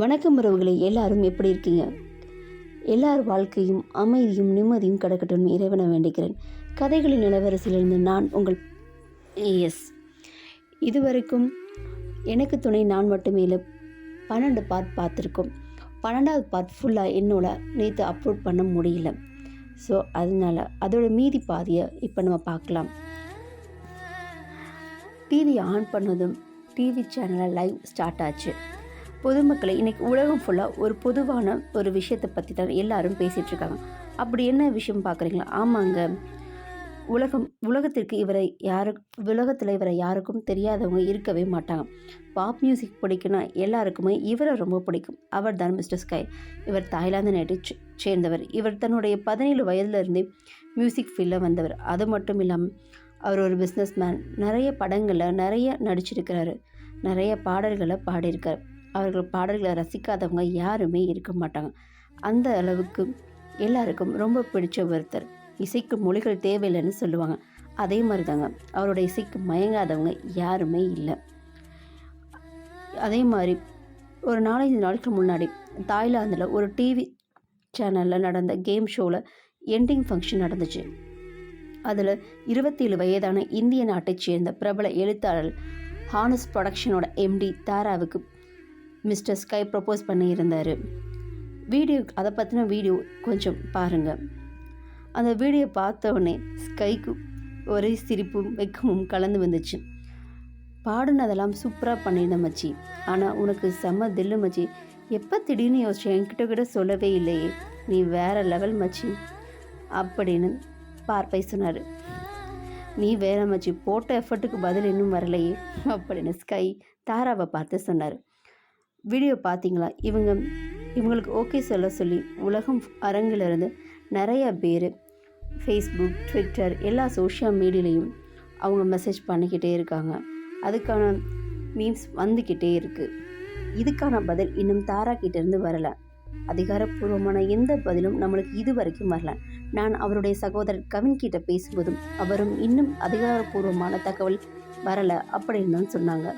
வணக்கம் உறவுகளே எல்லாரும் எப்படி இருக்கீங்க? எல்லார் வாழ்க்கையும் அமைதியும் நிம்மதியும் கிடக்கட்டும் இறைவனை வேண்டிக்கிறேன். கதைகளின் நிலவரசிலிருந்து நான் உங்கள் எஸ் இதுவரைக்கும் எனக்கு துணை நான் மட்டுமே இல்லை பன்னெண்டு பார்ட் பார்த்துருக்கோம். பன்னெண்டாவது பார்ட் ஃபுல்லாக என்னோட நேற்று அப்லோட் பண்ண முடியல. ஸோ அதனால் அதோட மீதி பாதியை இப்போ நம்ம பார்க்கலாம். டிவி ஆன் பண்ணதும் டிவி சேனலில் லைவ் ஸ்டார்ட் ஆச்சு. பொதுமக்களை இன்னைக்கு உலகம் ஃபுல்லாக ஒரு பொதுவான ஒரு விஷயத்தை பற்றி தான் எல்லாரும் பேசிகிட்ருக்காங்க அப்படி என்ன விஷயம் பார்க்குறீங்களா ஆமாங்க. உலகம் உலகத்திற்கு இவரை யாரு உலகத்தில் இவரை யாருக்கும் தெரியாதவங்க இருக்கவே மாட்டாங்க. பாப் மியூசிக் பிடிக்குன்னா எல்லாருக்குமே இவரை ரொம்ப பிடிக்கும். அவர் தான் மிஸ்டர் ஸ்கை இவர் தாய்லாந்து நாட்டை சே- சேர்ந்தவர். இவர் தன்னுடைய பதினேழு வயதுலேருந்தே மியூசிக் ஃபீல்டில் வந்தவர். அது மட்டும் இல்லாமல் அவர் ஒரு பிஸ்னஸ் மேன் நிறைய படங்களில் நிறைய நடிச்சிருக்கிறாரு. நிறைய பாடல்களை பாடியிருக்கார். அவர்கள் பாடல்களை ரசிக்காதவங்க யாருமே இருக்க மாட்டாங்க. அந்த அளவுக்கு எல்லாருக்கும் ரொம்ப பிடிச்ச ஒருத்தர். இசைக்கு மொழிகள் தேவையில்லைன்னு சொல்லுவாங்க. அதே மாதிரி தாங்க அவரோட இசைக்கு மயங்காதவங்க யாருமே இல்லை. அதே மாதிரி ஒரு நாலஞ்சு நாளுக்கு முன்னாடி தாய்லாந்தில் ஒரு டிவி சேனலில் நடந்த கேம் ஷோவில் எண்டிங் ஃபங்க்ஷன் நடந்துச்சு. அதில் இருபத்தேழு வயதான இந்திய நாட்டைச் சேர்ந்த பிரபல எழுத்தாளர் ஹானஸ் ப்ரொடக்ஷனோட எம்டி தாராவுக்கு மிஸ்டர் ஸ்கை ப்ரப்போஸ் பண்ணியிருந்தார். வீடியோ அதை பற்றின வீடியோ கொஞ்சம் பாருங்கள் அந்த வீடியோ பார்த்த உடனே ஸ்கைக்கு ஒரே சிரிப்பும் வெக்கமும் கலந்து வந்துச்சு. பாடுனதெல்லாம் சூப்பராக பண்ணியிருந்த மச்சி. ஆனால் உனக்கு செம்ம தில்லு மச்சி. எப்போ திடீர்னு யோசிச்சு என்கிட்ட கூட சொல்லவே இல்லையே. நீ வேற லெவல் மச்சி. அப்படின்னு பார்ப்பை சொன்னார். நீ வேற மச்சி போட்ட எஃபர்ட்டுக்கு பதில் இன்னும் வரலையே அப்படின்னு ஸ்கை தாராவை பார்த்து சொன்னார். வீடியோ பார்த்தீங்களா? இவங்க இவங்களுக்கு ஓகே சொல்ல சொல்லி உலகம் அரங்கிலிருந்து நிறைய பேர் ஃபேஸ்புக் ட்விட்டர் எல்லா சோஷியல் மீடியாலையும் அவங்க மெசேஜ் பண்ணிக்கிட்டே இருக்காங்க. அதுக்கான மீம்ஸ் வந்துக்கிட்டே இருக்குது இதுக்கான பதில் இன்னும் தாரா கிட்டேருந்து வரலை. அதிகாரப்பூர்வமான எந்த பதிலும் நம்மளுக்கு இது வரைக்கும் வரல. நான் அவருடைய சகோதரர் கவின் கிட்ட பேசும்போதும் அவரும் இன்னும் அதிகாரப்பூர்வமான தகவல் வரலை அப்படின்னு தான் சொன்னாங்க.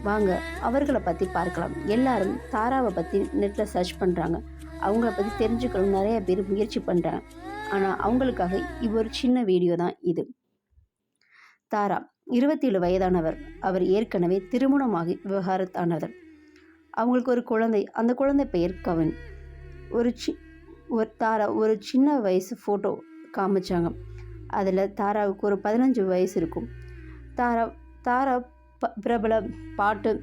வாங்க அவர்களை பற்றி பார்க்கலாம். எல்லாரும் தாராவை பற்றி நெட்டில் சர்ச் பண்ணுறாங்க அவங்கள பற்றி தெரிஞ்சுக்கணும் நிறைய பேர் முயற்சி பண்ணுறாங்க ஆனால் அவங்களுக்காக இது ஒரு சின்ன வீடியோ தான் இது. தாரா இருபத்தேழு வயதானவர். அவர் ஏற்கனவே திருமணமாகி விவகாரத்தானவர். அவங்களுக்கு ஒரு குழந்தை. அந்த குழந்தை பெயர் கவின். ஒரு சி ஒரு தாரா ஒரு சின்ன வயசு ஃபோட்டோ காமிச்சாங்க. அதில் தாராவுக்கு ஒரு பதினஞ்சு வயசு இருக்கும். தாரா தாரா பிரபல பாட்டு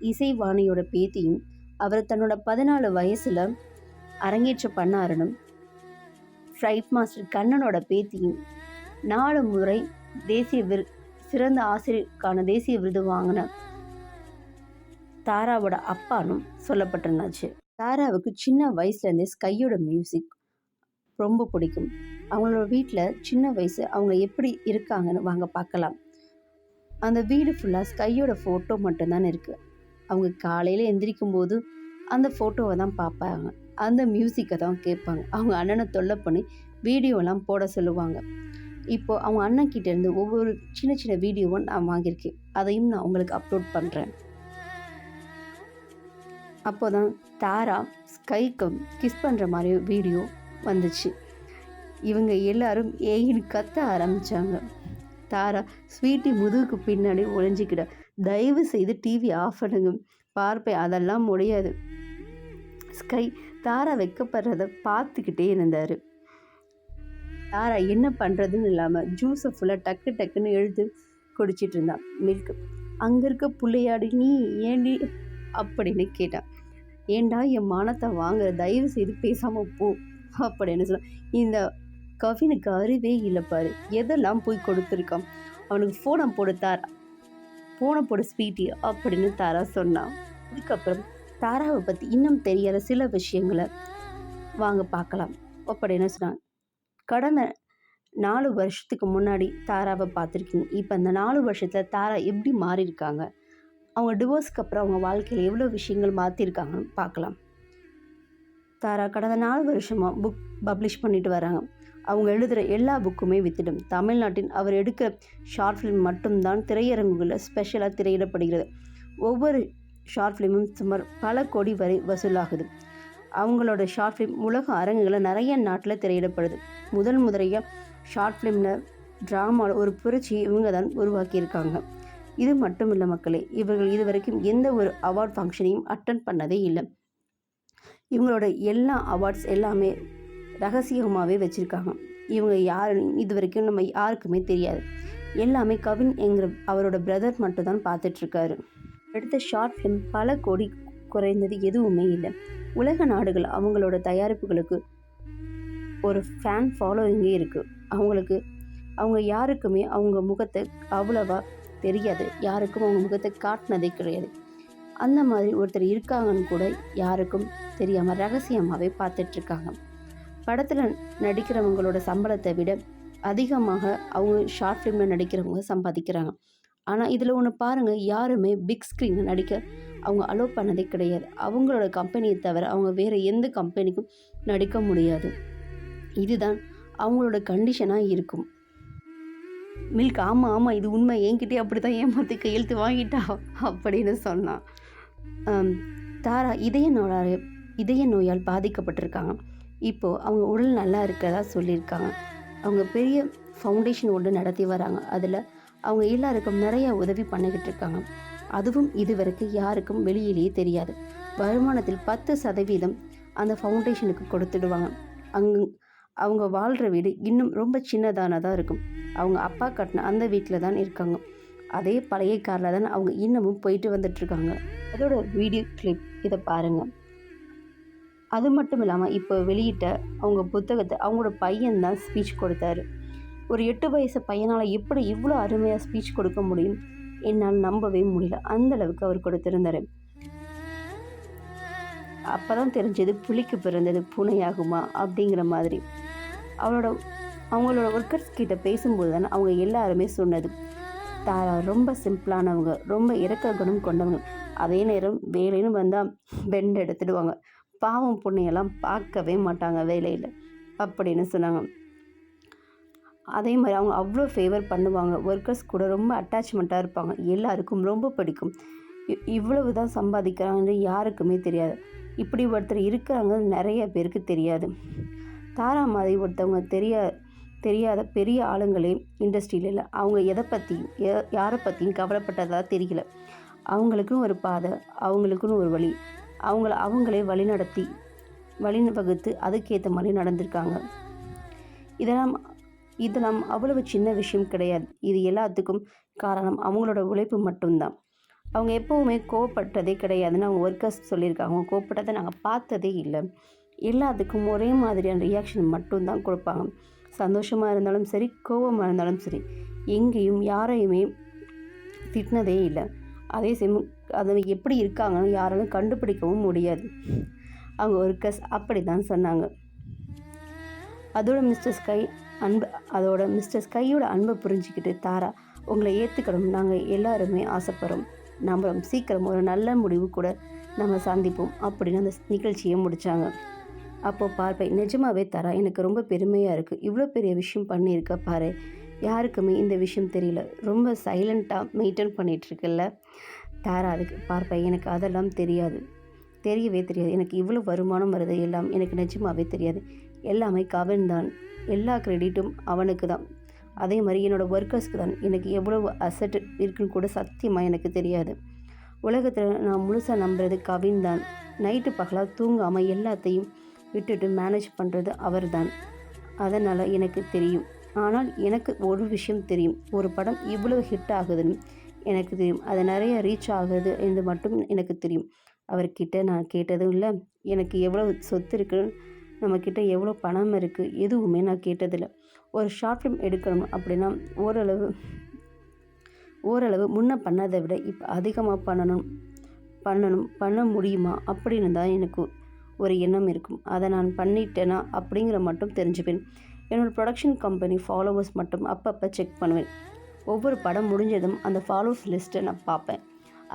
இசைவாணியோட பேத்தியும் அவர் தன்னோட பதினாலு வயசில் அரங்கேற்ற பண்ணாருனும் ஃப்ரைட் மாஸ்டர் கண்ணனோட பேத்தியும் நாலு முறை தேசிய விரு சிறந்த ஆசிரியருக்கான தேசிய விருது வாங்கின தாராவோட அப்பானும் சொல்லப்பட்டிருந்தாச்சு. தாராவுக்கு சின்ன வயசுலேருந்தே ஸ்கையோட மியூசிக் ரொம்ப பிடிக்கும். அவங்களோட வீட்டில் சின்ன வயசு அவங்க எப்படி இருக்காங்கன்னு வாங்க பார்க்கலாம். அந்த வீடு ஃபுல்லாக ஸ்கையோட ஃபோட்டோ மட்டும்தான் இருக்குது அவங்க காலையில் எந்திரிக்கும் போது அந்த ஃபோட்டோவை தான் பார்ப்பாங்க அந்த மியூசிக்கை தான் கேட்பாங்க. அவங்க அண்ணனை தொல்லை பண்ணி வீடியோலாம் போட சொல்லுவாங்க. இப்போது அவங்க அண்ணன் கிட்டேருந்து ஒவ்வொரு சின்ன சின்ன வீடியோவும் நான் வாங்கியிருக்கேன். அதையும் நான் உங்களுக்கு அப்லோட் பண்ணுறேன் அப்போ தான் தாரா ஸ்கைக்கு கிஸ் பண்ணுற மாதிரி வீடியோ வந்துச்சு. இவங்க எல்லாரும் ஏன்னு கத்த ஆரம்பித்தாங்க தாரா. ஸ்வீட்டி முதுகுக்கு பின்னாடி ஒழிஞ்சிக்கிட தயவு செய்து டிவி ஆஃப் பண்ணுங்க. பார்ப்பேன் அதெல்லாம் முடியாது. ஸ்கை தாரா வைக்கப்படுறத பார்த்துக்கிட்டே இருந்தார். தாரா என்ன பண்ணுறதுன்னு இல்லாமல் ஜூஸை ஃபுல்லாக டக்கு டக்குன்னு எழுத்து குடிச்சிட்டு இருந்தான் மில்க் அங்கே இருக்க பிள்ளையாடி நீ ஏண்டி? அப்படின்னு கேட்டான். ஏண்டா என் மானத்தை வாங்குற? தயவு செய்து பேசாமல் போ. அப்படின்னு சொல்ல இந்த கவினுக்கு அறிவே இல்லை பாரு. எதெல்லாம் போய் கொடுத்துருக்கான்? அவனுக்கு ஃபோனை போடு தாரா. ஃபோனை போட ஸ்வீட்டி அப்படின்னு தாரா சொன்னான் அதுக்கப்புறம் தாராவை பற்றி இன்னும் தெரியாத சில விஷயங்களை வாங்க பார்க்கலாம். அப்படின்னு சொன்னான். கடந்த நாலு வருஷத்துக்கு முன்னாடி தாராவை பார்த்துருக்கீங்க. இப்போ அந்த நாலு வருஷத்தில் தாரா எப்படி மாறியிருக்காங்க? அவங்க டிவோர்ஸ்க்கு அப்புறம் அவங்க வாழ்க்கையில் எவ்வளோ விஷயங்கள் மாற்றிருக்காங்கன்னு பார்க்கலாம். தாரா கடந்த நாலு வருஷமாக புக் பப்ளிஷ் பண்ணிட்டு வராங்க. அவங்க எழுதுகிற எல்லா புக்குமே வித்துடும். தமிழ்நாட்டின் அவர் எடுக்கிற ஷார்ட் ஃபிலிம் மட்டும்தான் திரையரங்குகளில் ஸ்பெஷலாக திரையிடப்படுகிறது. ஒவ்வொரு ஷார்ட் ஃபிலிமும் சுமார் பல கோடி வரை வசூலாகுது. அவங்களோட ஷார்ட் ஃபிலிம் உலக அரங்குகளில் நிறைய நாட்டில் திரையிடப்படுது. முதல் முதலையாக ஷார்ட் ஃபிலிமில் ட்ராமாவில் ஒரு புரட்சியை இவங்க தான் உருவாக்கியிருக்காங்க. இது மட்டும் இல்லை மக்களே இவர்கள் இதுவரைக்கும் எந்த ஒரு அவார்ட் ஃபங்க்ஷனையும் அட்டன் பண்ணதே இல்லை. இவங்களோட எல்லா அவார்ட்ஸ் எல்லாமே ரகசியமாகவே வச்சுருக்காங்க. இவங்க யாருன்னு இது வரைக்கும் நம்ம யாருக்குமே தெரியாது. எல்லாமே கவின் என்கிற அவரோட பிரதர் மட்டும் தான் பார்த்துட்ருக்காரு. அடுத்த ஷார்ட் ஃபிலிம் பல கோடி குறைந்தது எதுவுமே இல்லை. உலக நாடுகள் அவங்களோட தயாரிப்புகளுக்கு ஒரு ஃபேன் ஃபாலோவிங்கே இருக்குது அவங்களுக்கு அவங்க யாருக்குமே அவங்க முகத்தை அவ்வளவா தெரியாது. யாருக்கும் அவங்க முகத்தை காட்டினதே கிடையாது. அந்த மாதிரி ஒருத்தர் இருக்காங்கன்னு கூட யாருக்கும் தெரியாமல் ரகசியமாகவே பார்த்துட்ருக்காங்க. படத்தில் நடிக்கிறவங்களோட சம்பளத்தை விட அதிகமாக அவங்க ஷார்ட் ஃபிலிமில் நடிக்கிறவங்க சம்பாதிக்கிறாங்க. ஆனால் இதில் ஒன்று பாருங்கள் யாருமே பிக் ஸ்க்ரீனில் நடிக்க அவங்க அலோவ் பண்ணதே கிடையாது. அவங்களோட கம்பெனியை தவிர அவங்க வேறு எந்த கம்பெனிக்கும் நடிக்க முடியாது. இதுதான் அவங்களோட கண்டிஷனாக இருக்கும். மில்க் ஆமாம் ஆமாம் இது உண்மை. என்கிட்டே அப்படி தான் ஏமாற்றி கையெழுத்து வாங்கிட்டா அப்படின்னு சொன்னான். தாரா இதய நோயால் இதய நோயால் பாதிக்கப்பட்டிருக்காங்க. இப்போது அவங்க உடல் நல்லா இருக்கிறதா சொல்லியிருக்காங்க. அவங்க பெரிய ஃபவுண்டேஷன் ஒன்று நடத்தி வராங்க. அதில் அவங்க எல்லாருக்கும் நிறைய உதவி பண்ணிக்கிட்டு இருக்காங்க. அதுவும் இதுவரைக்கும் யாருக்கும் வெளியிலேயே தெரியாது. வருமானத்தில் பத்து சதவீதம் அந்த ஃபவுண்டேஷனுக்கு கொடுத்துடுவாங்க. அங் அவங்க வாழ்கிற வீடு இன்னும் ரொம்ப சின்னதானதாக இருக்கும். அவங்க அப்பா கட்டின அந்த வீட்டில் தான் இருக்காங்க. அதே பழைய காரில் தான் அவங்க இன்னமும் போயிட்டு வந்துட்டுருக்காங்க அதோட வீடியோ கிளிப் இதை பாருங்கள் அது மட்டும் இல்லாமல் இப்போ வெளியிட்ட அவங்க புத்தகத்தை அவங்களோட பையன் தான் ஸ்பீச் கொடுத்தாரு. ஒரு எட்டு வயசு பையனால் எப்படி இவ்வளோ அருமையாக ஸ்பீச் கொடுக்க முடியும்? என்னால் நம்பவே முடியல. அந்த அளவுக்கு அவர் கொடுத்திருந்தாரு. அப்போ தான் தெரிஞ்சது புலிக்கு பிறந்தது புனையாகுமா அப்படிங்கிற மாதிரி. அவளோட அவங்களோட ஒர்க்கர்ஸ் கிட்ட பேசும்போது தான் அவங்க எல்லாருமே சொன்னது. தாரா ரொம்ப சிம்பிளானவங்க ரொம்ப இறக்க குணம் கொண்டவங்க. அதே நேரம் வேலைன்னு வந்தால் பெண்ட் எடுத்துடுவாங்க. பாவம் பொண்ணையெல்லாம் பார்க்கவே மாட்டாங்க வேலையில் அப்படின்னு சொன்னாங்க. அதே மாதிரி அவங்க அவ்வளோ ஃபேவர் பண்ணுவாங்க. ஒர்க்கர்ஸ் கூட ரொம்ப அட்டாச்மெண்ட்டாக இருப்பாங்க. எல்லாருக்கும் ரொம்ப பிடிக்கும். இவ்வளவு தான் சம்பாதிக்கிறாங்கன்னு யாருக்குமே தெரியாது. இப்படி ஒருத்தர் இருக்கிறாங்க நிறைய பேருக்கு தெரியாது. தாரா மாதிரி ஒருத்தவங்க தெரிய தெரியாத பெரிய ஆளுங்களே இண்டஸ்ட்ரியில் இல்லை. அவங்க எதை பற்றியும் யாரை பற்றியும் கவலைப்பட்டதாக தெரியல. அவங்களுக்குன்னு ஒரு பாதை அவங்களுக்குன்னு ஒரு வழி. அவங்கள அவங்களே வழிநடத்தி வழி வகுத்து அதுக்கேற்ற மாதிரி நடந்திருக்காங்க. இதெல்லாம் இதெல்லாம் அவ்வளவு சின்ன விஷயம் கிடையாது. இது எல்லாத்துக்கும் காரணம் அவங்களோட உழைப்பு மட்டும்தான். அவங்க எப்போவுமே கோவப்பட்டதே கிடையாதுன்னு அவங்க ஒர்க்கர்ஸ் சொல்லியிருக்காங்க. அவங்க கோவப்பட்டதை நாங்கள் பார்த்ததே இல்லை. எல்லாத்துக்கும் ஒரே மாதிரியான ரியாக்ஷன் மட்டும்தான் கொடுப்பாங்க. சந்தோஷமாக இருந்தாலும் சரி கோபமாக இருந்தாலும் சரி எங்கேயும் யாரையுமே திட்டினதே இல்லை. அதே சமயம் அது எப்படி இருக்காங்கன்னு யாராலும் கண்டுபிடிக்கவும் முடியாது. அவங்க ஒர்க்கர்ஸ் அப்படி தான் சொன்னாங்க. அதோட மிஸ்டர் ஸ்கை அன்பு அதோட மிஸ்டர் ஸ்கையோட அன்பை புரிஞ்சுக்கிட்டு தாரா உங்களை ஏற்றுக்கணும் நாங்கள் எல்லாருமே ஆசைப்படுறோம். நம்புறோம் சீக்கிரம் ஒரு நல்ல முடிவு கூட நம்ம சந்திப்போம் அப்படின்னு அந்த நிகழ்ச்சியை முடித்தாங்க அப்போது பார்ப்பேன். நிஜமாவே தரா எனக்கு ரொம்ப பெருமையாக இருக்குது இவ்வளோ பெரிய விஷயம் பண்ணியிருக்க பாரு. யாருக்குமே இந்த விஷயம் தெரியல. ரொம்ப சைலண்ட்டாக மெயின்டைன் பண்ணிகிட்ருக்குல்ல தாரா அதுக்கு பார்ப்பேன். எனக்கு அதெல்லாம் தெரியாது. தெரியவே தெரியாது. எனக்கு இவ்வளோ வருமானம் வருது. எல்லாம் எனக்கு நிஜமாகவே தெரியாது. எல்லாமே கவன் தான். எல்லா கிரெடிட்டும் அவனுக்கு தான். அதே மாதிரி என்னோடய ஒர்க்கர்ஸ்க்கு தான். எனக்கு எவ்வளோ அசட் இருக்குன்னு கூட சத்தியமாக எனக்கு தெரியாது. உலகத்தில் நான் முழுசாக நம்புறது கவின் தான். நைட்டு பகலாக தூங்காமல் எல்லாத்தையும் விட்டுட்டு மேனேஜ் பண்ணுறது அவர் தான். அதனால் எனக்கு தெரியும். ஆனால் எனக்கு ஒரு விஷயம் தெரியும். ஒரு படம் இவ்வளோ ஹிட் ஆகுதுன்னு எனக்கு தெரியும். அது நிறைய ரீச் ஆகுது என்று மட்டும் எனக்கு தெரியும். அவர்கிட்ட நான் கேட்டதும் இல்லை. எனக்கு எவ்வளோ சொத்து இருக்குன்னு நம்மக்கிட்ட எவ்வளோ பணம் இருக்குது எதுவுமே நான் கேட்டதில்லை. ஒரு ஷார்ட் ஃபிலிம் எடுக்கணும் அப்படின்னா ஓரளவு ஓரளவு முன்ன பண்ணதை விட இப்போ அதிகமாக பண்ணணும் பண்ணணும் பண்ண முடியுமா? அப்படின்னு தான் எனக்கு ஒரு எண்ணம் இருக்கும். அதை நான் பண்ணிட்டேனா அப்படிங்கிற மட்டும் தெரிஞ்சுப்பேன். என்னோடய ப்ரொடக்ஷன் கம்பெனி ஃபாலோவர்ஸ் மட்டும் அப்பப்போ செக் பண்ணுவேன். ஒவ்வொரு படம் முடிஞ்சதும் அந்த ஃபாலோவர்ஸ் லிஸ்ட்டை நான் பார்ப்பேன்.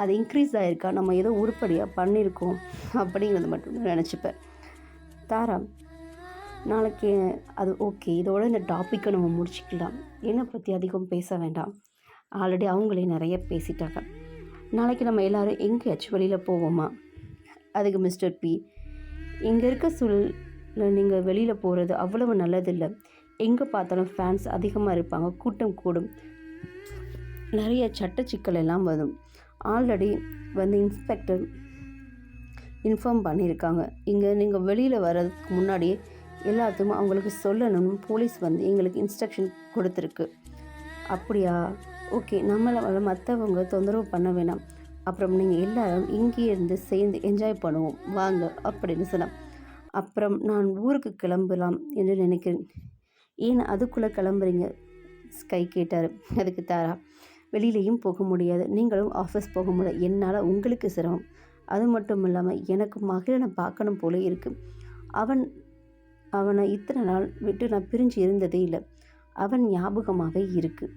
அது இன்க்ரீஸ் ஆகிருக்கா நம்ம ஏதோ உருப்படியாக பண்ணியிருக்கோம் அப்படிங்கிறது மட்டும் நினச்சிப்பேன். தாரா நாளைக்கு அது ஓகே இதோட இந்த டாப்பிக்கை நம்ம முடிச்சுக்கலாம். என்னை பற்றி அதிகம் பேச வேண்டாம். ஆல்ரெடி அவங்களே நிறைய பேசிட்டாங்க. நாளைக்கு நம்ம எல்லாரும் எங்கேயாச்சும் வெளியில் போவோமா? அதுக்கு மிஸ்டர் பி இங்கே இருக்க சூழலில் நீங்கள் வெளியில் போகிறது அவ்வளவு நல்லதில்லை. எங்கே பார்த்தாலும் ஃபேன்ஸ் அதிகமாக இருப்பாங்க கூட்டம் கூடும். நிறைய சட்ட சிக்கல் எல்லாம் வரும். ஆல்ரெடி வந்து இன்ஸ்பெக்டர் இன்ஃபார்ம் பண்ணியிருக்காங்க. இங்கே நீங்கள் வெளியில் வர்றதுக்கு முன்னாடியே எல்லாத்தையும் அவங்களுக்கு சொல்லணும்னு போலீஸ் வந்து எங்களுக்கு இன்ஸ்ட்ரக்ஷன் கொடுத்துருக்கு. அப்படியா? ஓகே நம்மளை மற்றவங்க தொந்தரவு பண்ண வேணாம். அப்புறம் நீங்கள் எல்லாரும் இங்கேயே இருந்து சேர்ந்து என்ஜாய் பண்ணுவோம். வாங்க அப்படின்னு சொன்னான். அப்புறம் நான் ஊருக்கு கிளம்பலாம் என்று நினைக்கிறேன். ஏன் அதுக்குள்ளே கிளம்புறீங்க? ஸ்கை கேட்டார். அதுக்கு தாரா. வெளியிலையும் போக முடியாது. நீங்களும் ஆஃபீஸ் போக முடியாது. என்னால் உங்களுக்கு சிரமம். அது மட்டும் இல்லாமல் எனக்கு மகிழனை பார்க்கணும் போல இருக்கு. அவன் அவனை இத்தனை நாள் விட்டு நான் பிரிஞ்சு இருந்ததே இல்லை. அவன் ஞாபகமாகவே இருக்கு.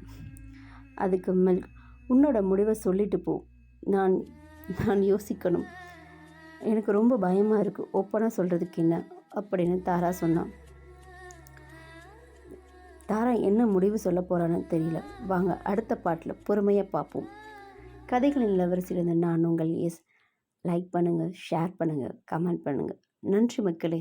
அதுக்கு மேல் உன்னோட முடிவை சொல்லிட்டு போ. நான் நான் யோசிக்கணும். எனக்கு ரொம்ப பயமாக இருக்குது ஓப்பனாக சொல்கிறதுக்கு என்ன? அப்படின்னு தாரா சொன்னான். தாரா என்ன முடிவு சொல்ல போகிறான்னு தெரியல. வாங்க அடுத்த பாட்டில் பொறுமையாக பார்ப்போம் கதைகளின் இளவரசியிலிருந்து நான் உங்கள் எஸ். லைக் பண்ணுங்கள் ஷேர் பண்ணுங்கள் கமெண்ட் பண்ணுங்கள் நன்றி மக்களே.